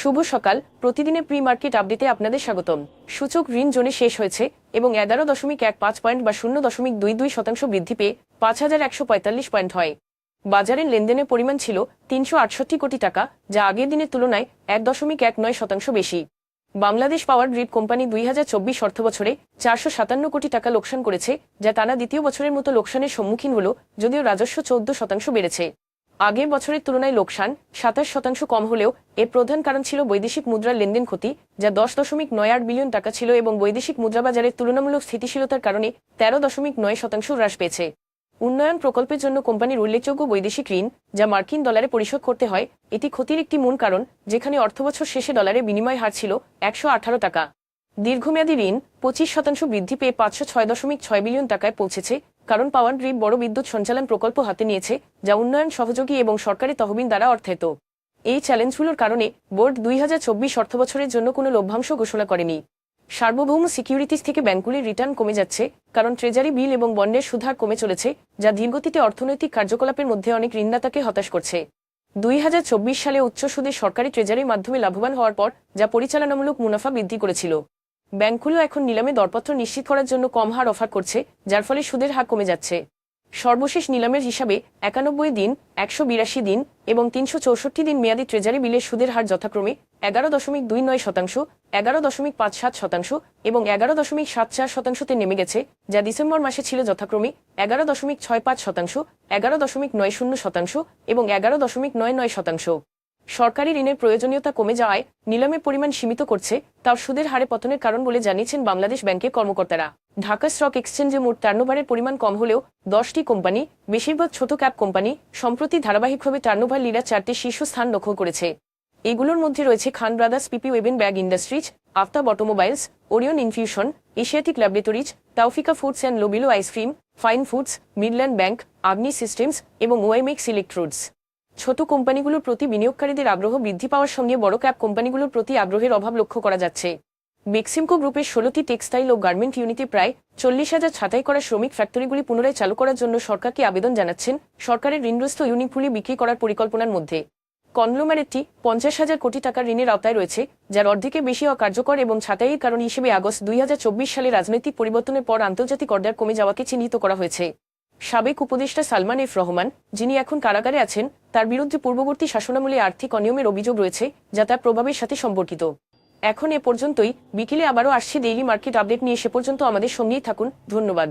শুভ সকাল। প্রতিদিনের pre market আপডেটে আপনাদের স্বাগতম। সূচক ঋণ জোনে শেষ হয়েছে এবং এগারো দশমিক এক পাঁচ পয়েন্ট বা শূন্য দশমিক দুই দুই শতাংশ বৃদ্ধি পেয়ে পাঁচ হাজার একশো পঁয়তাল্লিশ পয়েন্ট হয়। বাজারের লেনদেনের পরিমাণ ছিল তিনশো আটষট্টি কোটি টাকা, যা আগের দিনের তুলনায় এক দশমিক এক নয় শতাংশ বেশি। বাংলাদেশ পাওয়ার গ্রিড কোম্পানি দুই হাজার চব্বিশ অর্থ বছরে চারশো সাতান্ন কোটি টাকা লোকসান করেছে, যা টানা দ্বিতীয় বছরের মতো লোকসানের সম্মুখীন হল, যদিও রাজস্ব চৌদ্দ শতাংশ বেড়েছে। আগের বছরের তুলনায় লোকসান সাতাশ শতাংশ কম হলেও এর প্রধান কারণ ছিল বৈদেশিক মুদ্রার লেনদেন ক্ষতি, যা দশ দশমিক নয় আট বিলিয়ন টাকা ছিল এবং বৈদেশিক মুদ্রাবাজারের তুলনামূলক স্থিতিশীলতার কারণে তেরো দশমিক নয় শতাংশ হ্রাস পেয়েছে। উন্নয়ন প্রকল্পের জন্য কোম্পানির উল্লেখযোগ্য বৈদেশিক ঋণ, যা মার্কিন ডলারে পরিশোধ করতে হয়, এটি ক্ষতির একটি মূল কারণ, যেখানে অর্থবছর শেষে ডলারে বিনিময় হার ছিল একশো আঠারো টাকা। দীর্ঘমেয়াদী ঋণ পঁচিশ শতাংশ বৃদ্ধি পেয়ে পাঁচশো ছয় দশমিক ছয় বিলিয়ন টাকায় পৌঁছেছে কারণ পাওয়ার গ্রিড বড় বিদ্যুৎ সঞ্চালন প্রকল্প হাতে নিয়েছে, যা উন্নয়ন, সহযোগী এবং সরকারি তহবিল দ্বারা অর্থায়িত এই চ্যালেঞ্জগুলোর কারণে বোর্ড দুই হাজার চব্বিশ অর্থবছরের জন্য কোনো লভ্যাংশ ঘোষণা করেনি। সার্বভৌম সিকিউরিটিজ থেকে ব্যাংকগুলির রিটার্ন কমে যাচ্ছে, কারণ ট্রেজারি বিল এবং বন্ডের সুধার কমে চলেছে, যা ধীরগতিতে অর্থনৈতিক কার্যকলাপের মধ্যে অনেক ঋণদাতাকে হতাশ করছে। দুই হাজার চব্বিশ সালে উচ্চ সুদে সরকারি ট্রেজারির মাধ্যমে লাভবান হওয়ার পর, যা পরিচালনামূলক মুনাফা বৃদ্ধি করেছিল। ব্যাংকগুলো এখন নিলামে দরপত্র নিশ্চিত করার জন্য কম হার অফার করছে, যার ফলে সুদের হার কমে যাচ্ছে। সর্বশেষ নিলামের হিসাবে একানব্বই দিন, একশো বিরাশি দিন এবং তিনশো চৌষট্টি দিন মেয়াদী ট্রেজারি বিলের সুদের হার যথাক্রমে এগারো দশমিক দুই নয় শতাংশ, এগারো দশমিক পাঁচ সাত শতাংশ এবং এগারো দশমিক সাত চার শতাংশতে নেমে গেছে, যা ডিসেম্বর মাসে ছিল যথাক্রমে এগারো দশমিক ছয় পাঁচ শতাংশ, এগারো দশমিক নয় শূন্য শতাংশ এবং এগারো দশমিক নয় নয় শতাংশ। সরকারি ঋণের প্রয়োজনীয়তা কমে যাওয়ায় নিলামের পরিমাণ সীমিত করছে, তাও সুদের হারে পতনের কারণ বলে জানিয়েছেন বাংলাদেশ ব্যাংকের কর্মকর্তারা। ঢাকা স্টক এক্সচেঞ্জে মোট টার্নোভারের পরিমাণ কম হলেও দশটি কোম্পানি, বেশিরভাগ ছোট ক্যাপ কোম্পানি, সম্প্রতি ধারাবাহিকভাবে টার্নোভার লীলা চারটি শীর্ষস্থান দখল করেছে। এগুলোর মধ্যে রয়েছে Khan brothers PP woven bag industries, Aftab automobiles, Orion infusion, Asiatic laboratories, Taufika foods and লোবিলো ice cream, fine foods, Midland bank, Agni systems এবং ওয়াইমেক্স ইলেকট্রোডস। ছোট কোম্পানিগুলোর প্রতি বিনিয়োগকারীদের আগ্রহ বৃদ্ধি পাওয়ার সঙ্গে বড় ক্যাপ কোম্পানিগুলোর প্রতি আগ্রহের অভাব লক্ষ্য করা যাচ্ছে। বেক্সিমকো গ্রুপের ষোলোটি টেক্সটাইল ও গার্মেন্ট ইউনিটে প্রায় চল্লিশ হাজার ছাঁটাই করা শ্রমিক ফ্যাক্টরিগুলি পুনরায় চালু করার জন্য সরকারকে আবেদন জানাচ্ছেন সরকারের ঋণগ্রস্ত ইউনিটগুলি বিক্রি করার পরিকল্পনার মধ্যে। কনগ্লোমারেটটি পঞ্চাশ হাজার কোটি টাকার ঋণের আওতায় রয়েছে, যার অর্ধেকের বেশি অকার্যকর এবং ছাঁটাইয়ের কারণ হিসেবে আগস্ট দুই হাজার চব্বিশ সালে রাজনৈতিক পরিবর্তনের পর আন্তর্জাতিক অর্ডার কমে যাওয়াকে চিহ্নিত করা হয়েছে। সাবেক উপদেষ্টা সালমান এফ রহমান, যিনি এখন কারাগারে আছেন, তার বিরুদ্ধে পূর্ববর্তী শাসনামূলে আর্থিক অনিয়মের অভিযোগ রয়েছে, যা তার প্রভাবের সাথে সম্পর্কিত। এখন এ পর্যন্তই। বিকেলে আবারও আসছে ডেইলি মার্কেট আপডেট নিয়ে। সে পর্যন্ত আমাদের সঙ্গেই থাকুন। ধন্যবাদ।